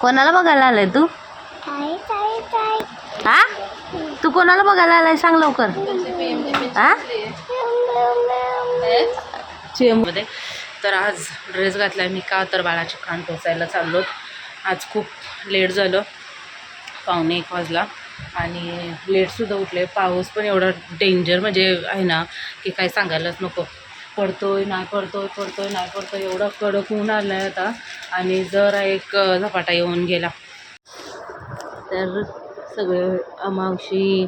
कोणाला बघायला आलाय तू? हा तू कोणाला बघायला आलाय सांग लवकर. हा मध्ये. तर आज ड्रेस घातलाय मी का तर बाळाची खाण पोचायला चाललो. आज खूप लेट झालं पावणे एक वाजला. आणि लेटसुद्धा उठले. पाऊस पण एवढा डेंजर म्हणजे आहे ना की काय सांगायलाच नको. पडतोय नाही पडतोय पडतोय नाही पडतोय एवढा कडक ऊन आला आहे आता. आणि जरा एक झपाटा येऊन गेला. तर सगळे मावशी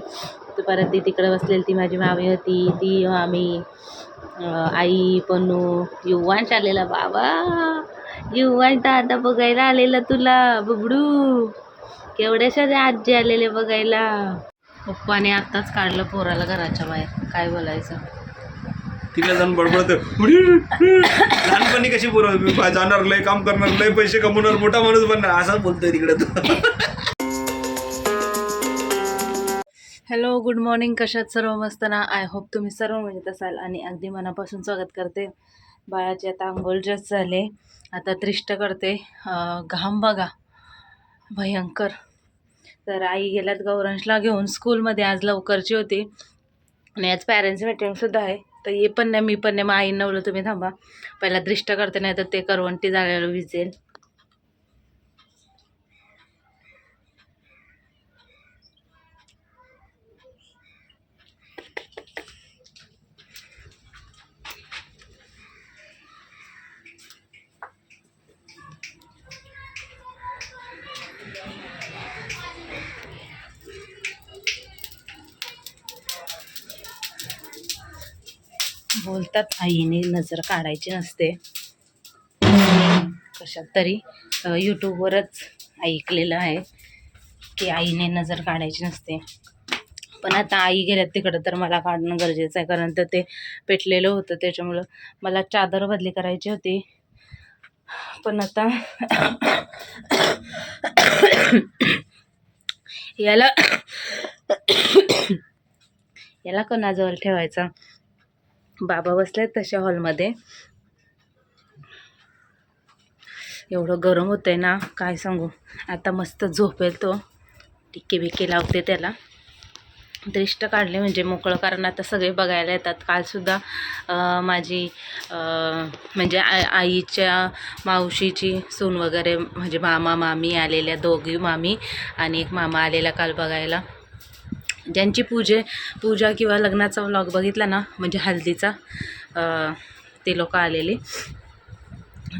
परत ती तिकडे बसलेली ती माझी मामी होती ती आम्ही आई पणू युवांश आलेला बाबा युवांश दादा बघायला आलेला तुला बबडू. केवढ्याशा आजी आलेले बघायला. पप्पाने आत्ताच काढलं पोराला घराच्या बाहेर काय बोलायचं. तिकडे जाऊन बडबडतो लहानपणी कशी बोलत मी जाणार लय काम करणार लय पैसे कमवणार मोठा माणूस बनणार. असाच बोलतोय तिकडे तो. हॅलो गुड मॉर्निंग कशात सर्व मस्त ना? आय होप तुम्ही सर्व मजेत असाल आणि अगदी मनापासून स्वागत करते. बाळाचे आता आंघोळ जस्ट झाले. आता त्रिष्ट करते. घाम बघा. भयंकर. तर आई गेल्यात गौरांशला घेऊन. स्कूलमध्ये आज लवकरची होती. आणि आज पॅरेंट्स मीटिंगसुद्धा आहे. तर ये पण नाही मी पण नाही मग आईनं नवलं तुम्ही थांबा. पहिला दृष्ट करते नाही तर ते करवंटी जाळ्याला विजेल. बोलतात आईने नजर काढायची नसते. कशात तरी यूट्यूबवरच ऐकलेलं आहे की आईने नजर काढायची नसते. पण आता आई गेल्यात तिकडं तर मला काढणं गरजेचं आहे कारण तर ते पेटलेलं होतं त्याच्यामुळं मला चादर बदली करायची होती. पण आता याला याला कणाजवळ ठेवायचा. बाबा बसलेत तशा हॉलमध्ये. एवढं गरम होतंय ना काय सांगू. आता मस्त झोपेल तो. टिक्के बिक्के लावते त्याला. दृष्ट काढले म्हणजे मोकळं कारण आता सगळे बघायला येतात. कालसुद्धा माझी म्हणजे आ आईच्या मावशीची सून वगैरे म्हणजे मामा मामी आलेल्या दोघी मामी आणि एक मामा आलेला काल बघायला. ज्यांची पूजे पूजा किंवा लग्नाचा व्लॉग बघितला ना म्हणजे हल्दीचा ते लोक आलेले.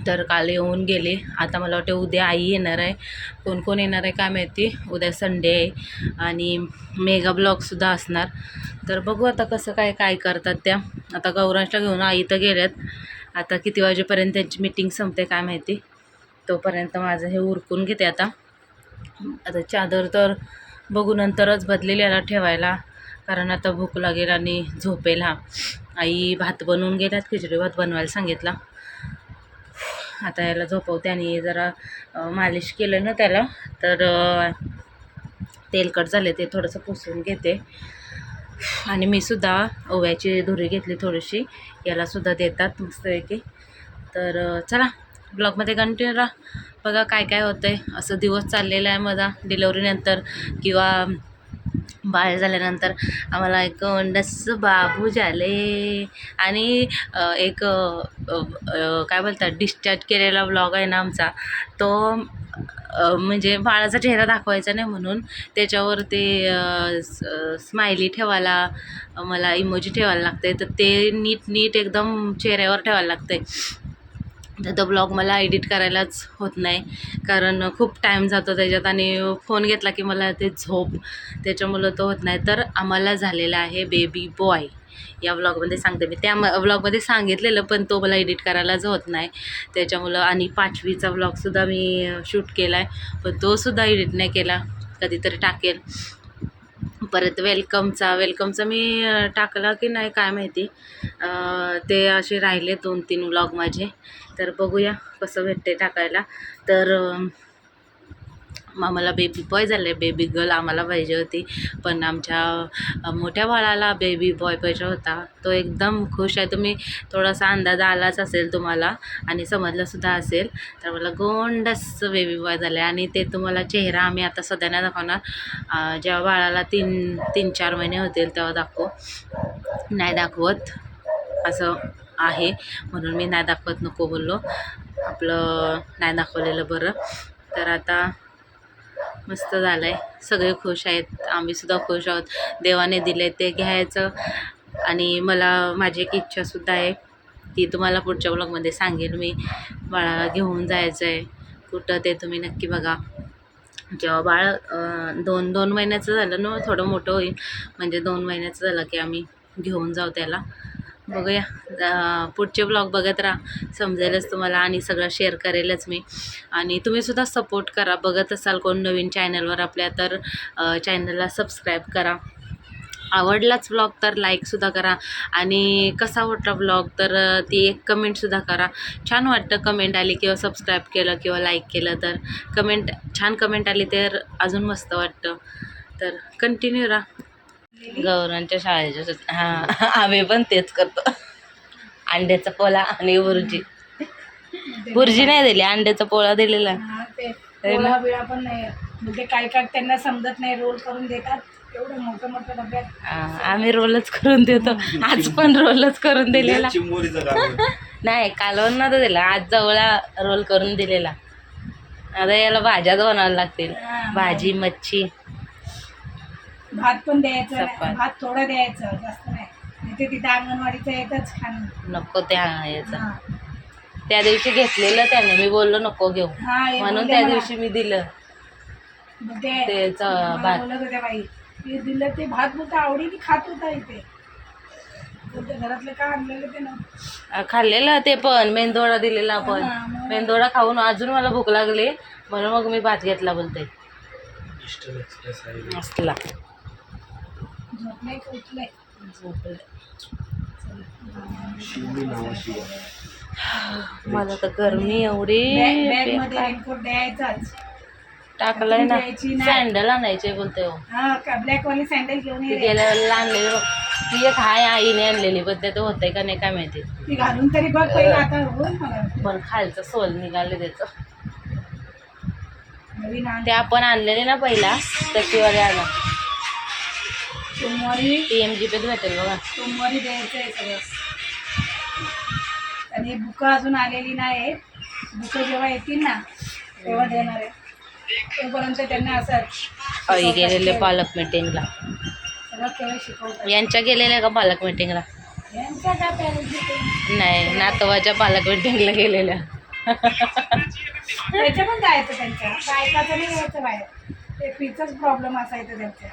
तर काल येऊन गेले. आता मला वाटतं उद्या आई येणार आहे. कोण कोण येणार आहे काय माहिती? उद्या संडे आहे आणि मेगा ब्लॉगसुद्धा असणार. तर बघू आता कसं काय काय करतात त्या. आता गौरांशला घेऊन आई तर गेल्यात. आता किती वाजेपर्यंत त्यांची मीटिंग संपते काय माहिती? तोपर्यंत माझं हे उरकून घेते आता. आता चादर तर बघू नंतरच बदलेली याला ठेवायला. कारण आता भूक लागेल आणि झोपेल हा. आई भात बनवून गेल्यात खिचडी भात बनवायला सांगितला. आता याला झोपवते आणि जरा मालिश केलं ना त्याला तर तेलकट झाले ते थोडंसं पुसून घेते. आणि मी सुद्धा ओव्याची धुरी घेतली थोडीशी यालासुद्धा देतात मस्तपैकी. तर चला ब्लॉगमध्ये कंटिन्यू राहा. बघा काय काय होतं आहे असं दिवस चाललेला आहे माझा डिलेवरीनंतर किंवा बाळ झाल्यानंतर. आम्हाला एक नस बाबू झाले आणि एक काय बोलतात डिस्चार्ज केलेला ब्लॉग आहे ना आमचा. तो म्हणजे बाळाचा चेहरा दाखवायचा नाही म्हणून त्याच्यावर ते स्माइली ठेवायला मला इमोजी ठेवायला लागते तर ते नीट नीट एकदम चेहऱ्यावर ठेवायला लागते तर तो ब्लॉग मला एडिट करायलाच होत नाही. कारण खूप टाईम जातो त्याच्यात आणि फोन घेतला की मला ते झोप त्याच्यामुळं तो होत नाही. तर आम्हाला झालेला आहे बेबी बॉय या व्लॉगमध्ये सांगते मी. त्या व्लॉगमध्ये सांगितलेलं पण तो मला एडिट करायलाच होत नाही. त्याच्यामुळं आणि पाचवीचा व्लॉगसुद्धा मी शूट केला आहे पण तोसुद्धा एडिट नाही केला. कधीतरी टाकेल. परत वेलकमचा वेलकमचा मी टाकला की नाही काय माहिती. ते असे राहिले दोन तीन व्लॉग माझे. तर बघूया कसं भेटते टाकायला. तर आम्हाला बेबी बॉय झाले. बेबी गर्ल आम्हाला पाहिजे होती. पण आमच्या मोठ्या बाळाला बेबी बॉय पाहिजे होता. तो एकदम खुश आहे. तुम्ही थोडासा अंदाज आलाच असेल तुम्हाला आणि समजलंसुद्धा असेल. तर मला गोंडस बेबी बॉय झाले आणि ते तुम्हाला चेहरा आम्ही आता सध्या नाही दाखवणार. जेव्हा बाळाला तीन तीन चार महिने होतील तेव्हा दाखवू. नाही दाखवत. असं आहे. म्हणून मी नाही दाखवत नको बोललो. आपलं नाही दाखवलेलं बरं. तर आता मस्त झालं आहे सगळे खुश आहेत. आम्हीसुद्धा खुश आहोत. देवाने दिले ते घ्यायचं. आणि मला माझी एक इच्छासुद्धा आहे. ती तुम्हाला पुढच्या ब्लॉगमध्ये सांगेल मी. बाळाला घेऊन जायचं आहे कुठं ते तुम्ही नक्की बघा. जेव्हा बाळ दोन दोन महिन्याचं झालं ना थोडं मोठं होईल. म्हणजे दोन महिन्याचं झालं की आम्ही घेऊन जाऊ त्याला. बघूया. पुढचे ब्लॉग बघत राहा. समजेलच तुम्हाला आणि सगळं शेअर करेलच मी. आणि तुम्हीसुद्धा सपोर्ट करा. बघत असाल कोण नवीन चॅनलवर आपल्या तर चॅनलला सबस्क्राईब करा. आवडलाच ब्लॉग तर लाईकसुद्धा करा. आणि कसा वाटला ब्लॉग तर ती एक कमेंटसुद्धा करा. छान वाटतं कमेंट आली किंवा सबस्क्राईब केलं किंवा लाईक केलं तर. कमेंट छान कमेंट आली तर अजून मस्त वाटतं. तर कंटिन्यू राहा. गौरांच्या शाळेच्या सुट हां आम्ही पण तेच करतो. अंड्याचा पोळा आणि बुर्जी. बुर्जी नाही दिली अंड्याचा पोळा दिलेला. बिळा पण नाही. म्हणजे काय काय त्यांना समजत नाही रोल करून देतात. एवढं मोठं मोठं डब्यात. आम्ही रोलच करून देतो. आज पण रोलच करून दिलेला. नाही कालवण नव्हतं दिला. आज जवळा रोल करून दिलेला. आता याला भाज्याच बनावं लागतील. भाजी मच्छी. भात पण द्यायचं चपात. भात थोडं द्यायचं जास्त नाही इथे तिथे अंगणवाडीचं येतच खाणं नको ते यायचं हा. त्या दिवशी घेतलेलं त्याने मी बोललो नको घेऊ हा, हे म्हणून बोलले त्या मला. दिवशी मी दिलं मग ते मला भात. बोलत होत्या बाई ते दिलं ते भात होता आवडीने खात होता इथे बोलते, घरातलं का आणलेलं ते ना अं, खाल्लेलं ते पण मेंदोडा दिलेला आपण हा, मग. मेंदोडा खाऊन अजून मला भूक लागली म्हणून मग मी भात घेतला बोलते. असला झोपले की उठले शिवली नावाची आहे. मला तर गरमी एवढी बॅगमध्ये बेकार. रेनकोट द्यायचाच. टाकलंय ना. द्यायची नाही. सँडल आणायचे बोलते हो. हा ब्लॅक वाली सँडल घेऊन ती ये गेल्या वेळेला आणलेली बघ. ती एक हाय आईने आणलेली पण ते होतंय का नाही काय माहिती. ती घालून तरी बघ पहिलं आता होईल मला पण खालचं सोल निघाले त्याचं. नवीन आण. ते आपण आणलेले ना पहिला तशीवाले आणा. सोमवारी टी एम जी पेच भेटेल बघा. सोमवारी द्यायचं आहे सगळं. आणि बुकं अजून आलेली नाही बुकं जेव्हा येतील ना तेव्हा देणार आहे. तोपर्यंत त्यांना असं आई गेलेले पालक मिटिंगला सगळं केवळ शिकवतात. यांच्या गेलेल्या का पालक मिटिंगला यांच्या नाही नातवाच्या पालक मिटिंगला गेलेल्या. त्याच्या पण जायचं त्यांच्या. बायकाचं नाही यायचं बाहेर. ते फीचाच प्रॉब्लेम असायचा.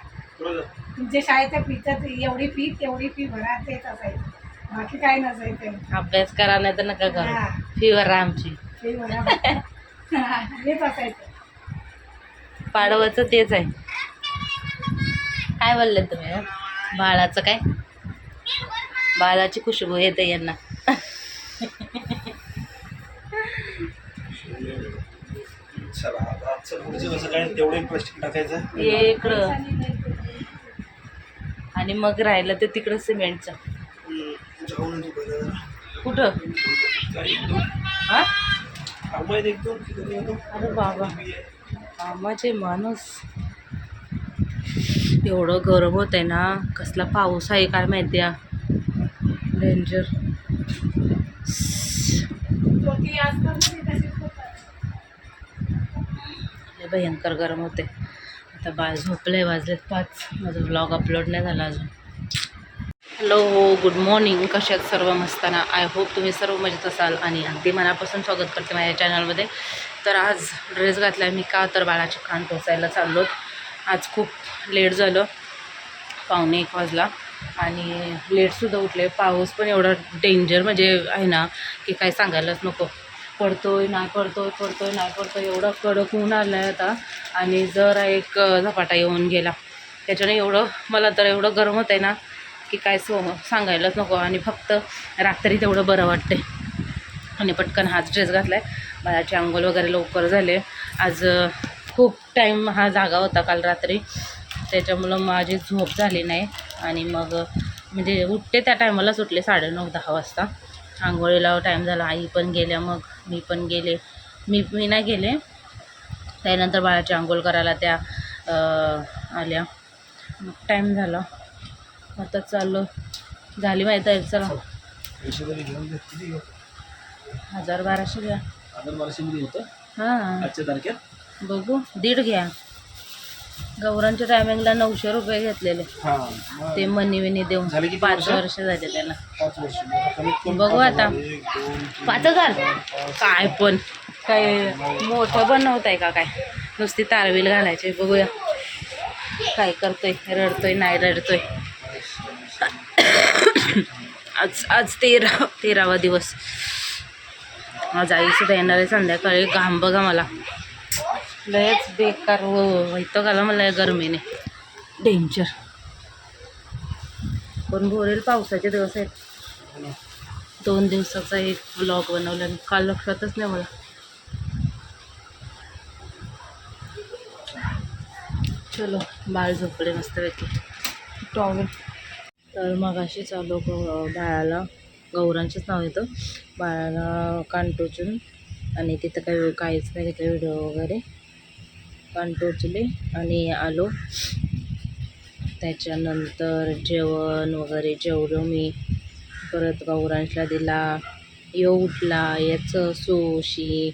तुमच्या शाळेच्या फीचाच एवढी फी तेवढी फी भरा तेच असायचं. बाकी काय नसायचं. अभ्यास करा नाही तर नका हा. करू फीवर आमची. फी भरा. हा, हेच असायचं. पाडवाचं तेच आहे. काय बोलले तुम्ही? बाळाचं काय? बाळाची खुशबू येते यांना. चला आता आजचं पुढचं कसं काय तेवढं प्लास्टिक टाकायचं हे इकडं आणि मग राहिलं ते तिकडं सिमेंटचं. कुठं? हां? अरे बाबा कामाचे माणूस. एवढं गरम होत आहे ना कसला पाऊस आहे काय माहिती आहे डेंजर भयंकर गरम होते आता बाळ झोपले वाजलेत पाच. माझा ब्लॉग अपलोड नाही झाला अजून. हॅलो गुड मॉर्निंग कशात सर्व? मस्ताना. आय होप तुम्ही सर्व मजेत असाल आणि अगदी मनापासून स्वागत करते माझ्या चॅनलमध्ये तर आज ड्रेस घातला मी का? तर बाळाचे कान पोचायला चाललो. आज खूप लेट झालं. पावणे एक वाजला. आणि लेटसुद्धा उठले. पाऊस पण एवढा डेंजर म्हणजे आहे ना की काय सांगायलाच नको. पडतोय नाही पडतोय पडतोय नाही पडतोय एवढं कडक ऊन आलं आहे आता. आणि जरा एक झपाटा येऊन गेला. त्याच्याने एवढं मला तर एवढं गरम होतं आहे ना की काय सो सांगायलाच नको. आणि फक्त रात्री तेवढं बरं वाटते आणि पटकन हाच ड्रेस घातला आहे बाळाचे अंघोळ वगैरे लवकर झाले आज खूप टाईम हा जागा होता काल रात्री. त्याच्यामुळं माझी झोप झाली नाही. आणि मग म्हणजे उठते त्या टायमाला सुटले साडेनऊ दहा वाजता. आंघोळीला टाईम झाला आई पण गेल्या मग मी पण गेले. मी मी नाही गेले. त्यानंतर बाळाची आंघोळ करायला त्या आल्या. मग टाईम झाला. आता चाललो झाली माहीत आहे चला? हजार बाराशे घ्या. हजार बाराशे मध्ये होतं? हां. आजच्या तारखेत? बघू दीड घ्या. गौरांच्या टायमिंगला नऊशे रुपये घेतलेले. हा ते मनी विनी देऊन झाले किती पाच वर्ष? वर्ष झाले त्याला. पाच वर्ष. कमीत कमी बघू पाच आता. हजार. एक, दोन, तीन, पाच हजार? काय पण. काय मोठं बनवत आहे का काय? नुसती तारवील घालायची बघूया. काय करतोय? रडतोय नाही रडतोय. आज आज तेरा तेरावा दिवस. आज आई सुद्धा येणार आहे संध्याकाळी. घाम बघा मला. लयच बेकार हो व्हायचं का मला या गरमीने. डेंजर पण भोरेल पावसाचे दिवस आहेत. दोन दिवसाचा एक ब्लॉग बनवला आणि काल लक्षातच नाही मला. चलो बाळ झोपले मस्तपैकी. टॉवेल तर मग अशी चालू ग- बाळाला गौरांचंच नाव येतं बाळाला कान टोचून आणि तिथं काही काहीच नाही घेतलं व्हिडिओ वगैरे. कान टोचले आणि आलो. त्याच्यानंतर जेवण वगैरे जेवलो मी. परत गौरांशला दिला. यो उठला याचं सोशी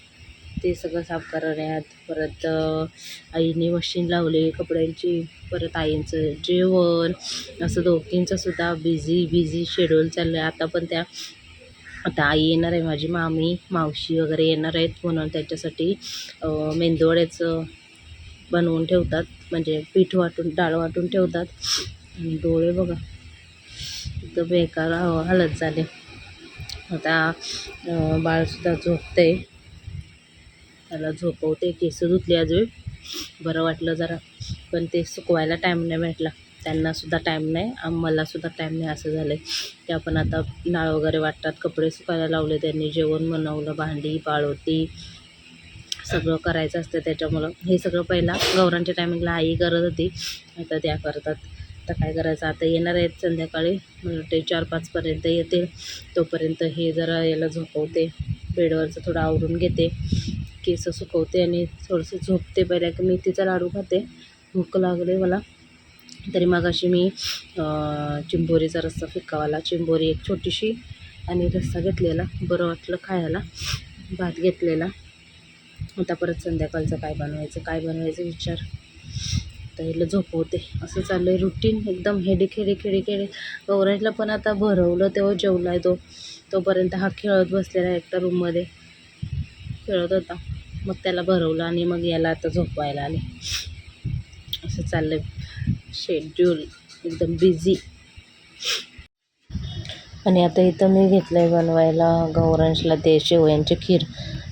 ते सगळं साफ करण्यात. परत आईने मशीन लावली कपड्यांची. परत आईंचं जेवण. असं दोघींचं सुद्धा बिझी बिझी शेड्यूल चाललं आहे आता पण त्या आता आई येणार आहे माझी मामी मावशी वगैरे येणार आहेत म्हणून त्याच्यासाठी मेंदवड्याचं बनवून ठेवतात. म्हणजे पीठ वाटून डाळ वाटून ठेवतात. आणि डोळे बघा तर बेकार हालत झाले. आता बाळसुद्धा झोपते त्याला झोपवते केस धुतली अजून. बरं वाटलं जरा पण ते सुकवायला टाईम नाही भेटला. त्यांनासुद्धा टाईम नाही मलासुद्धा टाईम नाही असं झालं आहे ते आपण आता नाळ वगैरे वाटतात कपडे सुकायला लावले त्यांनी जेवण बनवलं भांडी पाळोती सगळं करायचं असतं त्याच्यामुळं. हे सगळं पहिला गौरांच्या टायमिंगला आई करत होती. आता त्या करतात. तर काय करायचं? आता येणार आहेत संध्याकाळी. ते चार पाचपर्यंत येतील. तोपर्यंत हे जरा याला झोपवते. बेडवरचं थोडं आवरून घेते. केस सुकवते आणि थोडंसं झोपते. पहिल्या की मी तिचा लाडू खाते. भूक लागले मला. तरी मग अशी मी चिंबोरीचा रस्सा फिकावाला चिंबोरी एक छोटीशी आणि रस्सा घेतलेला. बरं वाटलं खायला. भात घेतलेला. आता परत संध्याकाळचं काय बनवायचं काय बनवायचं विचार. तर हिला झोपवते. असं चाललं आहे रुटीन एकदम हेडेक हेडेक हेडेक हेडेक गौराजला पण आता भरवलं तेव्हा जेवला आहे तो. तोपर्यंत हा खेळत बसलेला आहे एकटा रूममध्ये खेळत होता. मग त्याला भरवलं आणि मग याला आता झोपवायला आले. असं चाललं आहे शेड्यूल एकदम बिझी आणि आता इथं मी घेतलं आहे बनवायला गौरांशला ते शेवयांची खीर.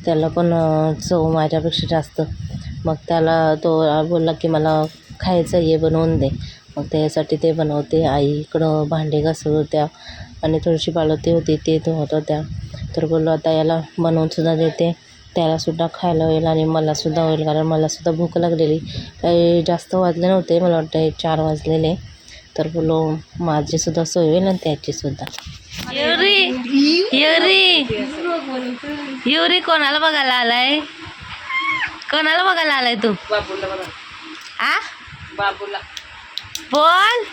त्याला पण चव माझ्यापेक्षा जास्त. मग त्याला तो बोलला की मला खायचं आहे बनवून दे. मग त्यासाठी ते बनवते. आई इकडं भांडे घासत होत्या आणि थोडीशी पाळवती होती ते धुवत होत्या. तर बोललो आता याला बनवूनसुद्धा देते. त्यालासुद्धा खायला होईल आणि मलासुद्धा होईल कारण मलासुद्धा भूक लागलेली. काही जास्त वाजले नव्हते मला वाटतं चार वाजलेले. तर बोलो माझीसुद्धा सोय होईल आणि त्याचीसुद्धा युरी युरी. युरी कोणाला बघायला आलाय? कोणाला बघायला आलाय तू? आ? बाबूला. बोल.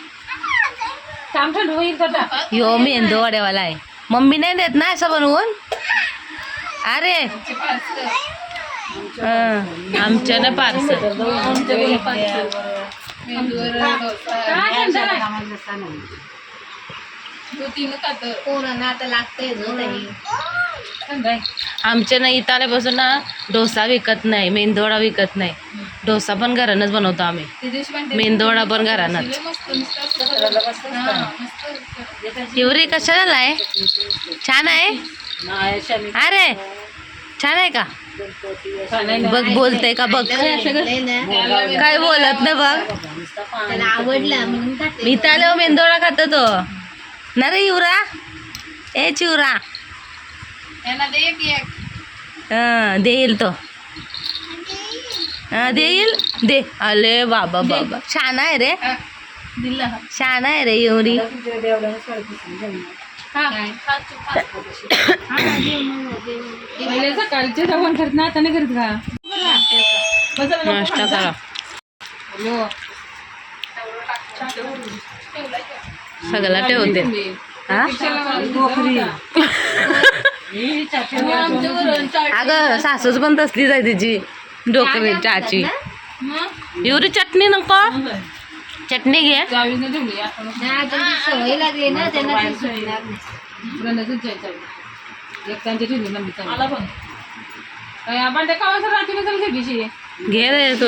यो मेंदू वड्यावाला आहे. मम्मी नाही देत ना असं बनवून? अरे. हं, आमच्या ना पार्सल. कोरोना आता लागतंय आमच्या ना इथं आल्यापासून ना डोसा विकत नाही मेंदोडा विकत नाही. डोसा पण घरानंच बनवतो आम्ही. मेंदोडा पण घरानंच. एवढी कशा झालाय छान आहे? अरे छान आहे का? बघ बोलते का? बघ. काय बोलत नाही बघ. आवडला म्हणून मी तर आल्यावर मेंदोडा खातो तो. ना रे युरा ए चिवरा. हं, देईल तो. हा, देईल? दे. अले बाबा बाबा. छान आहे रे. दिला छान आहे रे एवढी पहिले सकाळचे जेवण करत ना आता नाही करत का? नाश्ता करा. सगळा ठेवते हा? अगं सासूच पण तसलीच आहे तिची. डोकरी चाची. एवढी चटणी नको. चटणी घे. सवय लागली ना घे रे तू.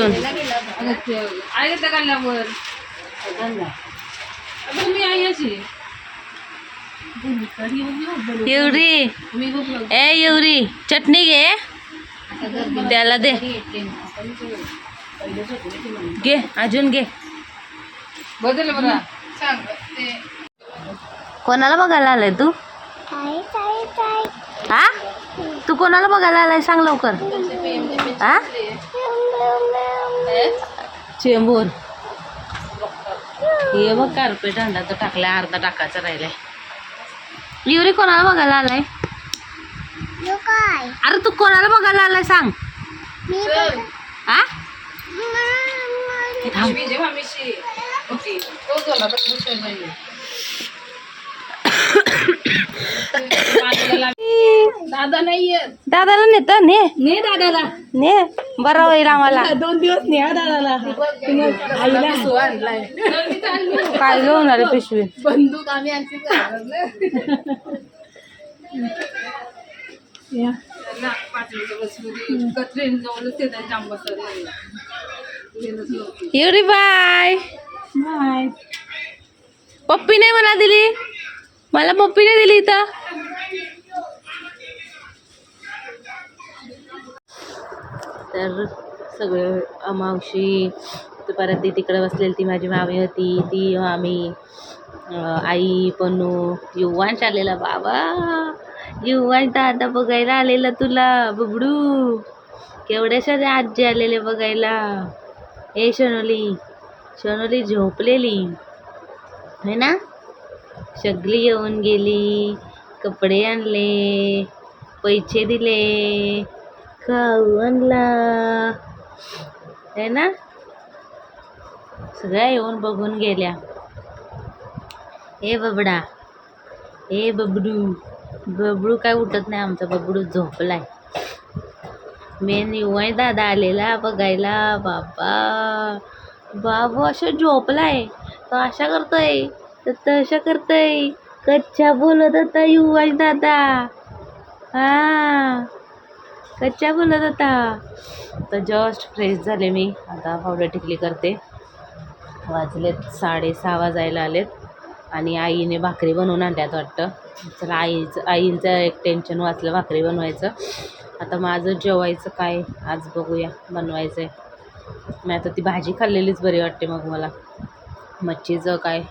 आई अशी एवढी ए एवढी चटणी घे. त्याला दे. घे अजून घे. बदल बरं कोणाला बघायला आलाय तू? हा तू कोणाला बघायला आलाय? सांग लवकर. हा चेंबूर. हे बघ कार्पेट अंडाचं टाकलाय अर्धा टाकायचं राहिलाय. युरी कोणाला बघायला आलाय? अरे तू कोणाला बघायला आलाय सांग. हा थांब. दादा नाहीये. दादाला नेत? ने? ने दादाला. ने? बरं होईल आम्हाला. दोन दिवस न्या दादाला. काय घेऊन आले पिशवी. बंदूक आम्ही बाय. बाय. पप्पी नाही मला दिली. मला पप्पी नाही दिली इथं. तर सगळे मावशी परत ती तिकडं बसलेली ती माझी मामी होती ती मामी आई पन्नू युवांश आलेला बाबा युवांश दादा बघायला आलेला तुला बुबडू. केवढ्याशा रे आजी आलेले बघायला. ए शनोली शनोली झोपलेली. है ना? सगळी येऊन गेली कपडे आणले पैसे दिले खाऊ आहे है ना? सगळ्या येऊन बघून गेल्या. ए बबडा ए बबडू. बबडू काय उठत नाही आमचा बबडू झोपलाय. मेन युवाय दादा आलेला बघायला. बाबा बाबू असं झोपलाय. तो अशा करतोय तर तशा करतोय. कच्चा बोलत होता युवाय दादा. हा. कच्च्या बोलत होता. तर जस्ट फ्रेश झाले मी. आता पावडर टिकली करते. वाजलेत साडेसहा वाजायला आलेत. आणि आईने भाकरी बनवून आणल्यात वाटतं. चला आईचं आईचं एक टेन्शन वाचलं भाकरी बनवायचं. आता माझं जेवायचं काय? आज बघूया बनवायचं आहे मी आता ती भाजी खाल्लेलीच बरी वाटते मग मला. मच्छीचं काय?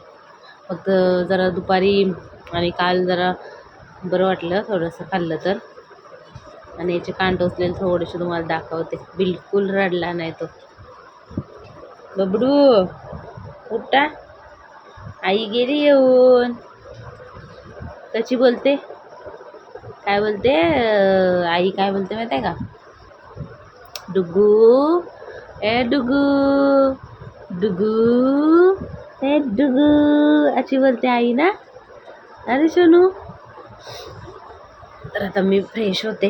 फक्त जरा दुपारी आणि काल जरा बरं वाटलं थोडंसं खाल्लं तर. आणि याचे कान टोचलेले थोडेसे तुम्हाला दाखवते. बिलकुल रडला नाही तो. बबडू उठा. आई गेली येऊन. कशी बोलते? काय बोलते? आई काय बोलते माहिती आहे का? डुगू. ए डुगू. डुगू. ए डुगू. अशी बोलते आई ना. अरे सोनू. तर आता मी फ्रेश होते.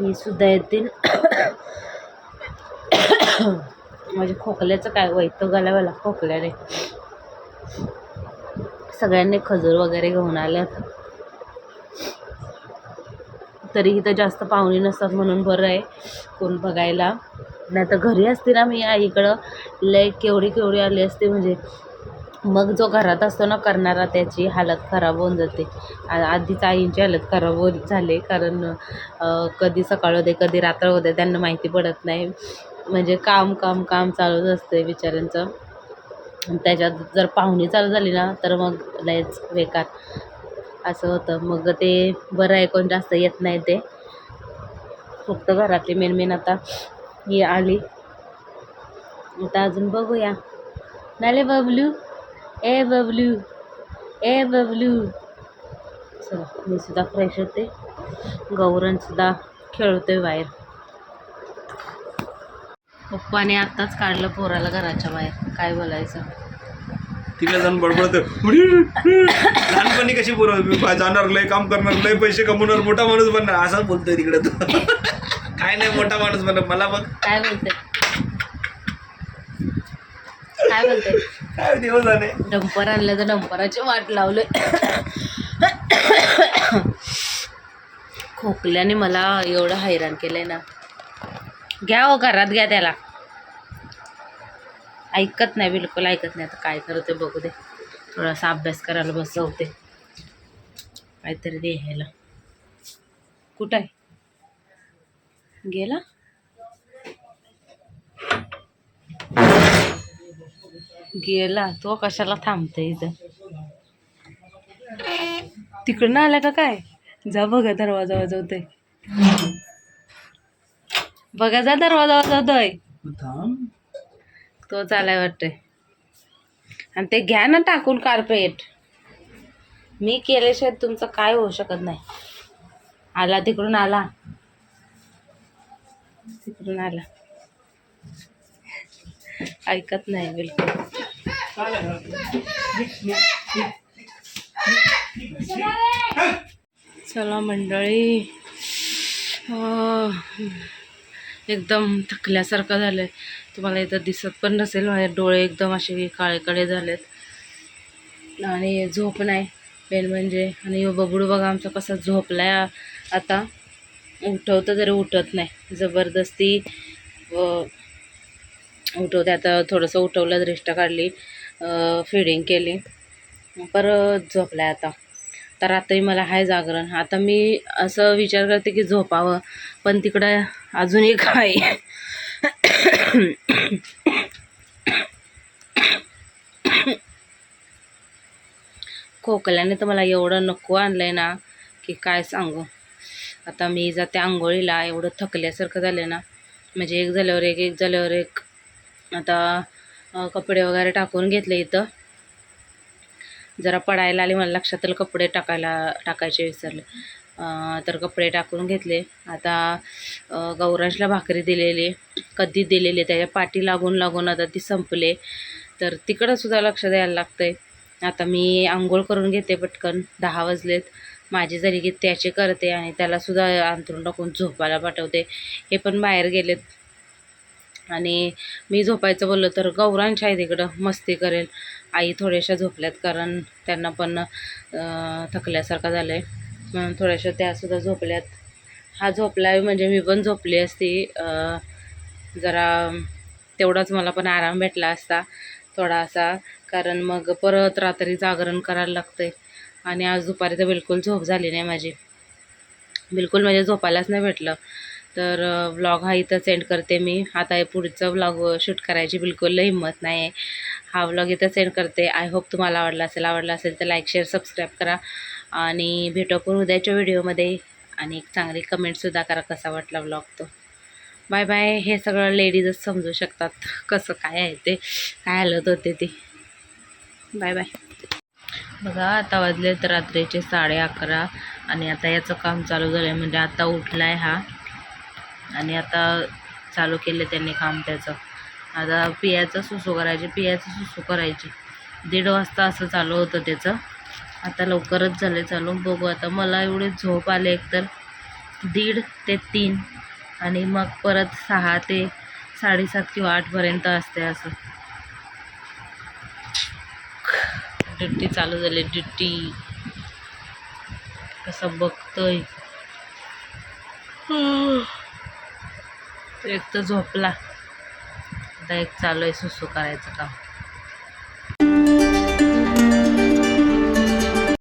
मी सुद्धा येतील माझ्या खोकल्याचं काय वैतो गेला मला खोकल्याने सगळ्यांनी खजूर वगैरे घेऊन आल्यात. तरी इथं जास्त पाहुणे नसतात म्हणून बरं आहे कोण बघायला. नाही तर घरी असते ना मी आईकडं लय केवढी केवढी आली असते म्हणजे मग जो घरात असतो ना करणारा त्याची हालत खराब होऊन जाते. आ- आधीच आईंची हालत खराब होत झाले. कारण कधी सकाळ होते कधी रात्र होते त्यांना माहिती पडत नाही. म्हणजे काम काम काम चालूच असते बिचाऱ्यांचं. त्याच्यात जर पाहुणी चालू झाली ना तर मग लयच बेकार. असं होतं. मग ते बरं आहे कोण जास्त येत नाही ते. फक्त घरातली मेन मेन आता ही आली. आता अजून बघूया. नाले बबलू ए बबलू ए बबलू चला मी सुद्धा फ्रेश होते. गौरन सुद्धा खेळतोय बाहेर. पप्पाने आत्ताच काढलं पोराला घराच्या बाहेर. काय बोलायचं? तिकडे जाऊन बडबडत लहानपणी कशी पोरं मी जाणार लय काम करणार लय पैसे कमवणार मोठा माणूस बनणार. असं बोलतोय तिकडे तो. काय नाही मोठा माणूस बनणार मला बघ. काय बोलते काय बोलते काय दिवस झाले? डंपर आणलं तर डंपराची वाट लावले. खोकल्याने मला एवढं हैराण केलंय ना. घ्या हो घरात घ्या त्याला. ऐकत नाही बिलकुल ऐकत नाही. आता काय करते बघू दे. थोडासा अभ्यास करायला बसवते. काहीतरी दे ह्याला कुठं आहे? गेला? गेला तो कशाला थांबते इथं? तिकडनं आला का काय? जा बघा दरवाजा वाजवतोय. बघा जा दरवाजा वाजवतोय. तो चालाय वाटतंय. आणि ते घ्या ना टाकून कार्पेट मी केल्याशिवाय तुमचं काय होऊ शकत नाही. आला तिकडून आला. तिकडून आला. ऐकत नाही बिलकुल. चला मंडळी. एकदम थकल्यासारखं झालंय. तुम्हाला इथं दिसत पण नसेल माझे डोळे एकदम असे काळेकडे झालेत. आणि झोप नाही. मेन म्हणजे आणि ह्यो बबडू बघा आमचा कसा झोपला आहे आता. उठवतं तरी उठत नाही. जबरदस्ती उठवते. आता थोडंसं उठवलं दृष्ट काढली फिडिंग केली. परत झोपलाय आता. तर रात्री मला हाय जागरण. आता मी असं विचार करते की झोपावं पण तिकडं अजून एक आहे. खोकल्याने तर मला एवढं नको आणलं आहे ना की काय सांगू. आता मी जाते आंघोळीला एवढं थकल्यासारखं झालं ना. म्हणजे एक झाल्यावर एक एक झाल्यावर एक आता कपडे वगैरे टाकून घेतले इथं. जरा पडायला आले मला लक्षात आलं कपडे टाकायला टाकायचे विसरले. तर कपडे टाकून घेतले. आता गौरांशला भाकरी दिलेली कधी दिलेली त्याच्या पाठी लागून लागून आता ती संपले. तर तिकडं सुद्धा लक्ष द्यायला लागतंय. आता मी आंघोळ करून घेते पटकन दहा वाजलेत. माझी जरी की त्याचे करते आणि त्यालासुद्धा अंथरून टाकून झोपायला पाठवते. हे पण बाहेर गेलेत. आणि मी झोपायचं बोललं तर गौरांश आहे तिकडं मस्ती करेल आई थोड्याशा झोपल्यात कारण त्यांना पण थकल्यासारखं झालं आहे म्हणून थोड्याशा त्यासुद्धा झोपल्यात. हा झोपला म्हणजे मी पण झोपली असती. जरा तेवढाच मला पण आराम भेटला असता थोडासा. कारण मग परत रात्री जागरण करायला लागतं आणि आज दुपारी तर बिलकुल झोप झाली नाही माझी. बिलकुल म्हणजे झोपायलाच नाही भेटलं. तर व्लॉग हा इथं सेंड करते मी. आता हे पुढचं व्लॉग शूट करायची बिलकुल हिंमत नाही आहे हा व्लॉग इथं सेंड करते. आय होप तुम्हाला आवडला असेल. आवडला असेल तर लाईक शेअर सबस्क्राईब करा. आणि भेटू आपण उद्याच्या व्हिडिओमध्ये आणि एक चांगली कमेंटसुद्धा करा कसा वाटला व्लॉग तो. बाय बाय हे सगळं लेडीजच समजू शकतात कसं काय आहे ते. काय हलत होते ते. बाय बाय बघा आता वाजले तर रात्रीचे साडे अकरा. आणि आता याचं काम चालू झालं आहे म्हणजे आता उठला आहे हा. आणि आता चालू केले त्यांनी काम त्याचं. आता पियाचं सुसू करायचे पियाचं सुसू करायचे. दीड वाजता असं चालू होतं त्याचं. आता लवकरच झाले चालू. बघू आता मला एवढे झोप आले एकतर दीड ते तीन आणि मग परत सहा ते साडेसात किंवा आठपर्यंत असते असं. ड्युटी चालू झाली. ड्युटी कसं बघतोय. एक तर झोपला. आता एक चालू आहे सुसू करायचं काम.